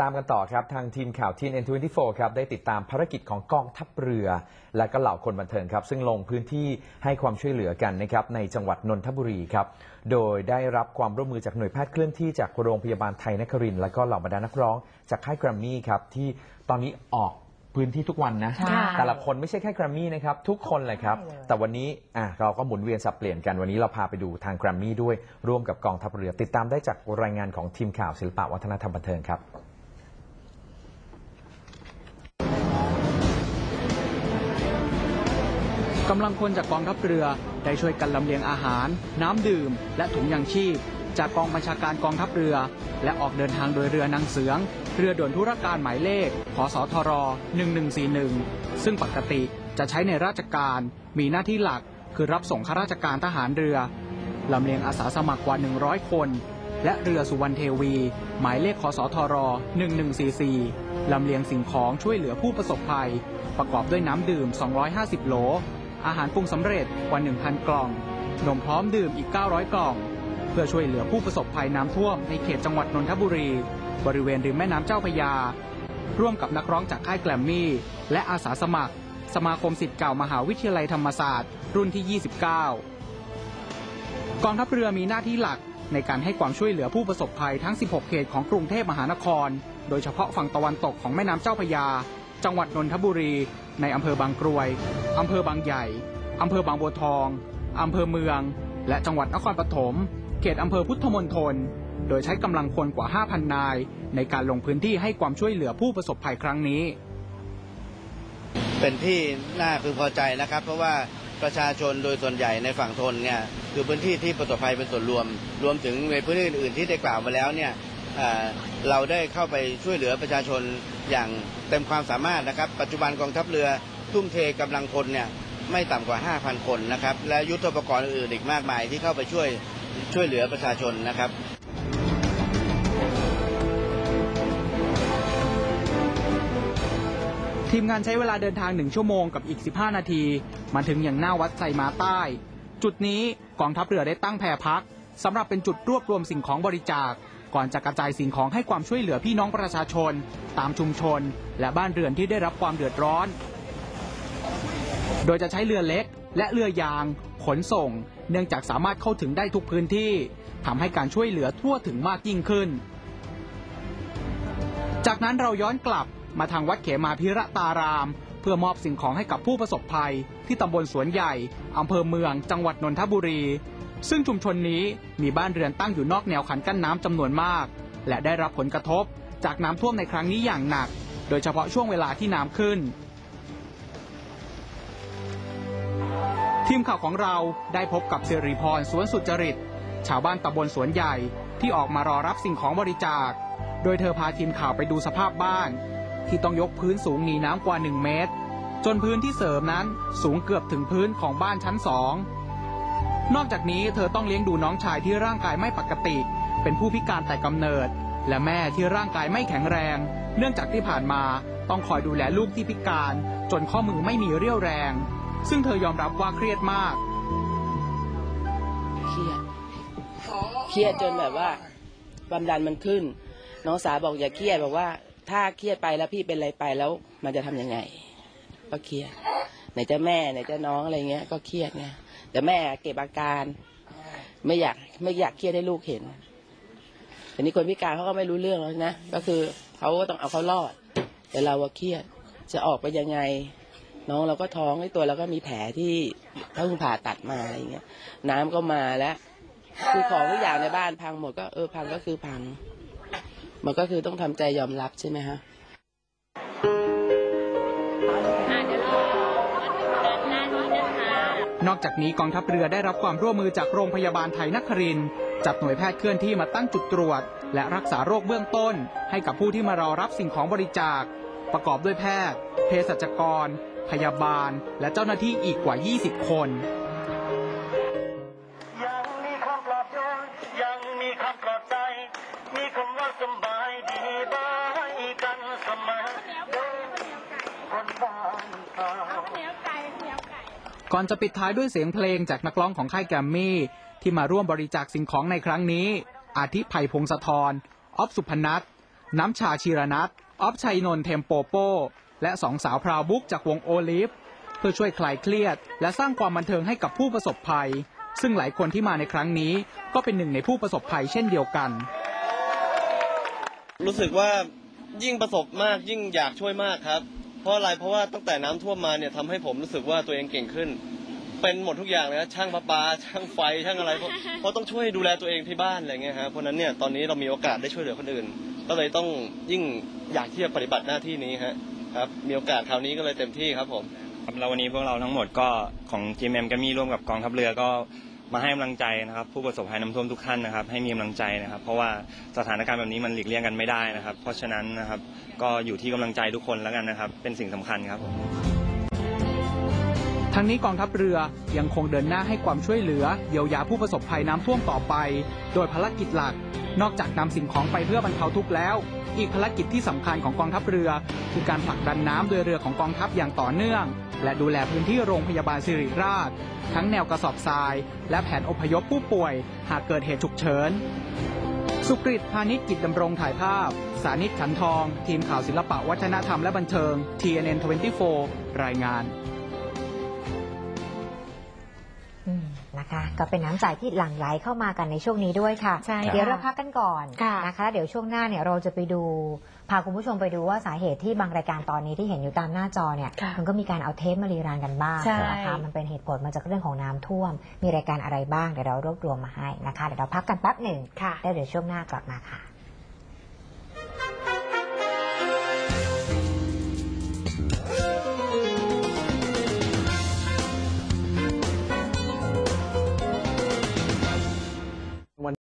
ตามกันต่อครับ ทางทีมข่าวทีน N24 ครับได้ติดตามภารกิจของกองทัพเรือ และก็เหล่าคนบันเทิงครับ ซึ่งลงพื้นที่ให้ความช่วยเหลือกันนะครับในจังหวัดนนทบุรีครับ โดยได้รับความร่วมมือจากหน่วยแพทย์เคลื่อนที่จากโรงพยาบาลไทยนครินทร์และก็เหล่าบรรดานักร้องจากค่ายแกรมมี่ครับที่ตอนนี้ออกพื้นที่ทุกวันนะ ใช่ แต่ละคนไม่ใช่แค่แกรมมี่นะครับ ทุกคนเลยครับใช่เลยแต่วันนี้อะเราก็หมุนเวียนสับเปลี่ยนกันวันนี้เราพาไปดูทางแกรมมี่ด้วยร่วมกับกองทัพเรือ ติดตามได้จากรายงานของทีมข่าวศิลปะวัฒนธรรมบันเทิงครับ กำลังพลจากกองทัพเรือได้ช่วยกันลำเลียงอาหาร น้ำดื่ม และถุงยางชีพ จากกองบัญชาการกองทัพเรือ และออกเดินทางโดยเรือนางเสือง เรือด่วนธุรการหมายเลขพสทร 1141 ซึ่งปกติจะใช้ในราชการมีหน้าที่หลักคือรับส่งข้าราชการทหารเรือลำเลียงอาสาสมัครกว่า 100 คน และเรือสุวรรณเทวี หมายเลขคสทร 1144 ลำเลียงสิ่งของช่วยเหลือผู้ประสบภัย ประกอบด้วยน้ำดื่ม 250 โหล อาหารปรุงสำเร็จกว่า 1,000 กล่อง นมพร้อมดื่มอีก 900 กล่อง เพื่อช่วยเหลือผู้ประสบภัยน้ำท่วมในเขตจังหวัดนนทบุรี บริเวณริมแม่น้ำเจ้าพยา ร่วมกับนักร้องจากค่ายแกลมมี่ และอาสาสมัคร สมาคมสิทธิ์เก่ามหาวิทยาลัยธรรมศาสตร์ รุ่นที่ 29 กองทัพเรือมีหน้าที่หลักในการให้ความช่วยเหลือผู้ประสบภัยทั้ง 16 เขตของกรุงเทพมหานคร โดยเฉพาะฝั่งตะวันตกของแม่น้ำเจ้าพยา จังหวัดนนทบุรี ในอำเภอบางกรวย อำเภอบางใหญ่ อำเภอบางบัวทอง อำเภอเมือง และจังหวัดนครปฐม เขตอำเภอพุทธมณฑล โดยใช้กำลังพลกว่า 5,000 นาย ในการลงพื้นที่ให้ความช่วยเหลือผู้ประสบภัยครั้งนี้ เป็นที่น่าพึงพอใจนะครับ เพราะว่าประชาชนโดยส่วนใหญ่ในฝั่งทนเนี่ยคือพื้นที่ที่ประสบภัยเป็นส่วนรวม รวมถึงในพื้นที่อื่นๆที่ได้กล่าวมาแล้วเนี่ย เราได้เข้าไปช่วยเหลือประชาชนอย่างเต็มความสามารถนะครับ ปัจจุบันกองทัพเรือทุ่มเทกำลังพลเนี่ยไม่ต่ำกว่า 5,000 คนนะครับ และยุทธปกรณ์อื่นอีกมากมายที่เข้าไปช่วยช่วยเหลือประชาชนนะครับทีมงานใช้เวลาเดินทางหนึ่งชั่วโมงกับอีก 15 นาที มาถึงอย่างหน้าวัดไซมาใต้ จุดนี้กองทัพเรือได้ตั้งแพรพักสำหรับเป็นจุดรวบรวมสิ่งของบริจาค ก่อนจะกระจายสิ่งของให้ความช่วยเหลือพี่น้องประชาชน ตามชุมชน และบ้านเรือนที่ได้รับความเดือดร้อน โดยจะใช้เรือเล็ก และเรือยาง ขนส่ง เนื่องจากสามารถเข้าถึงได้ทุกพื้นที่ทำให้การช่วยเหลือทั่วถึงมากยิ่งขึ้น จากนั้นเราย้อนกลับมาทางวัดเขมาพิระตาราม เพื่อมอบสิ่งของให้กับผู้ประสบภัย ที่ตำบลสวนใหญ่อำเภอเมือง จังหวัดนนทบุรี ซึ่งชุมชนนี้มีบ้านเรือนตั้งอยู่นอกแนวคันกั้นน้ำจำนวนมาก และได้รับผลกระทบจากน้ำท่วมในครั้งนี้อย่างหนัก โดยเฉพาะช่วงเวลาที่น้ำขึ้น ทีมข่าวของเราได้พบกับสิริพรสวนสุจริต ชาวบ้านตำบลสวนใหญ่ที่ออกมารอรับสิ่งของบริจาค โดยเธอพาทีมข่าวไปดูสภาพบ้าน ที่ต้องยกพื้นสูงหนีน้ำกว่า 1 เมตร จนพื้นที่เสริมนั้นสูงเกือบถึงพื้นของบ้านชั้นสอง นอกจากนี้เธอต้องเลี้ยงดูน้องชายที่ร่างกายไม่ปกติ เป็นผู้พิการแต่กำเนิด และแม่ที่ร่างกายไม่แข็งแรง เนื่องจากที่ผ่านมาต้องคอยดูแลลูกที่พิการ จนข้อมือไม่มีเรี่ยวแรง ซึ่งเธอยอมรับว่าเครียดมาก เครียด เครียดจนแบบว่าความดันมันขึ้น น้องสาวบอกอย่าเครียดบอกว่า ถ้าเครียดไปแล้วพี่เป็นอะไรไปแล้ว มันจะทำยังไง ก็เครียดไหนจะแม่ไหนจะน้องอะไรเงี้ยก็เครียดไง แต่แม่เก็บอาการ ไม่อยากไม่อยากเครียดให้ลูกเห็นแต่นี้คนพิการเขาก็ไม่รู้เรื่องแล้วนะก็คือเขาก็ต้องเอาเขารอด แต่เราว่าเครียดจะออกไปยังไง น้องเราก็ท้องไอ้ตัวเราก็มีแผลที่เพิ่งผ่าตัดมาอะไรเงี้ย น้ำก็มาแล้วคือของทุกอย่างในบ้านพังหมดก็เออพังก็คือพัง มันก็คือต้องทำใจยอมรับใช่ไหมฮะ นอกจากนี้กองทัพเรือได้รับความร่วมมือจากโรงพยาบาลไทยนครินจัดหน่วยแพทย์เคลื่อนที่มาตั้งจุดตรวจ และรักษาโรคเบื้องต้น ให้กับผู้ที่มารอรับสิ่งของบริจาค ประกอบด้วยแพทย์ เภสัชกร พยาบาล และเจ้าหน้าที่อีกกว่า 20 คน ก่อนจะปิดท้ายด้วยเสียงเพลงจากนักร้องของค่ายแกรมมี่ ที่มาร่วมบริจาคสิ่งของในครั้งนี้ อาทิไผ่พงศธรออฟสุพนัทน้ำชาชีรนัทออฟชัยนนท์เทมโปโป และสองสาวพราวบุ๊กจากวงโอลิฟเพื่อช่วยคลายเครียด และสร้างความบันเทิงให้กับผู้ประสบภัย ซึ่งหลายคนที่มาในครั้งนี้ ก็เป็นหนึ่งในผู้ประสบภัยเช่นเดียวกัน รู้สึกว่ายิ่งประสบมากยิ่งอยากช่วยมากครับ เพราะอะไรเพราะว่าตั้งแต่น้ำท่วมมาเนี่ยทำให้ผมรู้สึกว่าตัวเองเก่งขึ้น เป็นหมดทุกอย่างเลยนะช่างประปาช่างไฟช่างอะไรเพราะเพราะต้องช่วยดูแลตัวเองที่บ้านอะไรเงี้ยฮะเพราะฉะนั้นเนี่ยตอนนี้เรามีโอกาสได้ช่วยเหลือคนอื่น ก็เลยต้องยิ่งอยากที่จะปฏิบัติหน้าที่นี้ฮะครับมีโอกาสคราวนี้ก็เลยเต็มที่ครับผม ครับแล้ววันนี้พวกเราทั้งหมดก็ของทีมแอมกมีร่วมกับกองทัพเรือก็ มาให้กำลังใจนะครับ ผู้ประสบภัยน้ำท่วมทุกท่านนะครับ ให้มีกำลังใจนะครับ เพราะว่าสถานการณ์แบบนี้มันหลีกเลี่ยงกันไม่ได้นะครับ เพราะฉะนั้นนะครับก็อยู่ที่กำลังใจทุกคนแล้วกันนะครับ เป็นสิ่งสำคัญครับผม ทั้งนี้กองทัพเรือยังคงเดินหน้าให้ความช่วยเหลือ เยียวยาผู้ประสบภัยน้ำท่วมต่อไป โดยภารกิจหลัก นอกจากนำสิ่งของไปเพื่อบรรเทาทุกข์แล้ว อีกภารกิจที่สำคัญของกองทัพเรือ คือการผลักดันน้ำโดยเรือของกองทัพอย่างต่อเนื่อง และดูแลพื้นที่โรงพยาบาลสิริราช ทั้งแนวกระสอบทราย และแผนอพยพผู้ป่วย หากเกิดเหตุฉุกเฉิน สุกริตพาณิชกิจดำรงถ่ายภาพ สานิตขันทอง ทีมข่าวศิลปะวัฒนธรรมและบันเทิง TNN 24รายงาน นะคะ ก็เป็นน้ำใจที่หลั่งไหลเข้ามากันในช่วงนี้ด้วยค่ะใช่ค่ะเดี๋ยวเราพักกันก่อนค่ะนะคะ เดี๋ยวช่วงหน้าเนี่ยเราจะไปดูพาคุณผู้ชมไปดูว่าสาเหตุที่บางรายการตอนนี้ที่เห็นอยู่ตามหน้าจอเนี่ยค่ะมันก็มีการเอาเทปมารีรันกันบ้างใช่นะคะมันเป็นเหตุผลมาจากเรื่องของน้ำท่วม มีรายการอะไรบ้างเดี๋ยวเรารวบรวมมาให้นะคะเดี๋ยวเราพักกันแป๊บหนึ่งค่ะแล้วเดี๋ยวช่วงหน้ากลับมาค่ะ